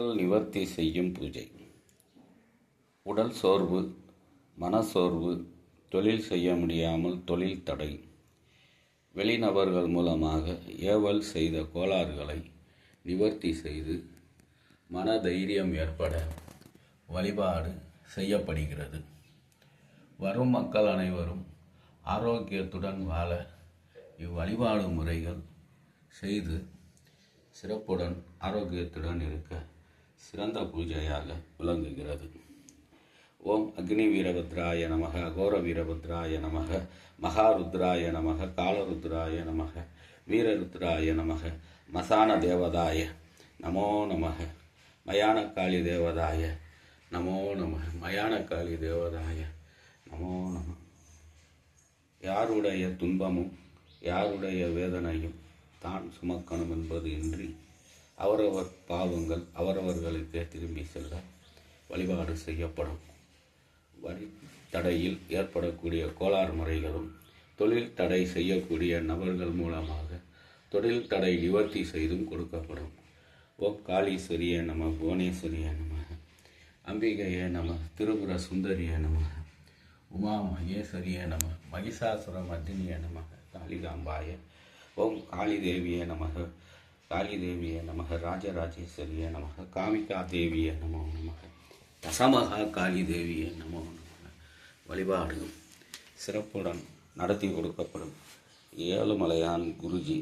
உடல் நிவர்த்தி செய்யும் பூஜை. உடல் சோர்வு மனசோர்வு தொழில் செய்ய முடியாமல் தொழில் தடை. வெளிநபர்கள் மூலமாக ஏவல் செய்த கோளாறுகளை நிவர்த்தி செய்து மன தைரியம் ஏற்பட வழிபாடு செய்யப்படுகிறது. வரும் மக்கள் அனைவரும் ஆரோக்கியத்துடன் வாழ இவ்வழிபாடு முறைகள் செய்து சிறப்புடன் ஆரோக்கியத்துடன் இருக்க சிறந்த பூஜையாக விளங்குகிறது. ஓம் அக்னி வீரபத்ராய நமக அகோர வீரபத்ராய நமக மகாருத்ராய நமக காலருத்ராய நமக வீரருத்ராய நமக மசான தேவதாய நமோ நமக மயானக்காளி தேவதாய நமோ நம மயானக்காளி தேவதாய நமோ நம. யாருடைய துன்பமும் யாருடைய வேதனையும் தான் சுமக்கணும் என்பது இன்றி அவரவர் பாவங்கள் அவரவர்களுக்கே திரும்பி செல்ல வழிபாடு செய்யப்படும். வரி தடையில் ஏற்படக்கூடிய கோளாறு முறைகளும் தொழில் தடை செய்யக்கூடிய நபர்கள் மூலமாக தொழில் தடை நிவர்த்தி செய்தும் கொடுக்கப்படும். ஓ காளீஸ்வரிய நம புவனேஸ்வரிய நம அம்பிகையே நம திருபுர சுந்தரிய நம உமா மகேஸ்வரிய நம மகிஷாசுர மர்தினியே நம காளிகாம்பாய ஓம் காளி தேவிய நமக காளி தேவியே நமக ராஜராஜேஸ்வரிய நமக காமிகா தேவியை நமோ நமக தசமகா காளி தேவியே நமோ நமக. வழிபாடு சிறப்புடன் நடத்தி கொடுக்கப்படும். ஏழுமலையான் குருஜி.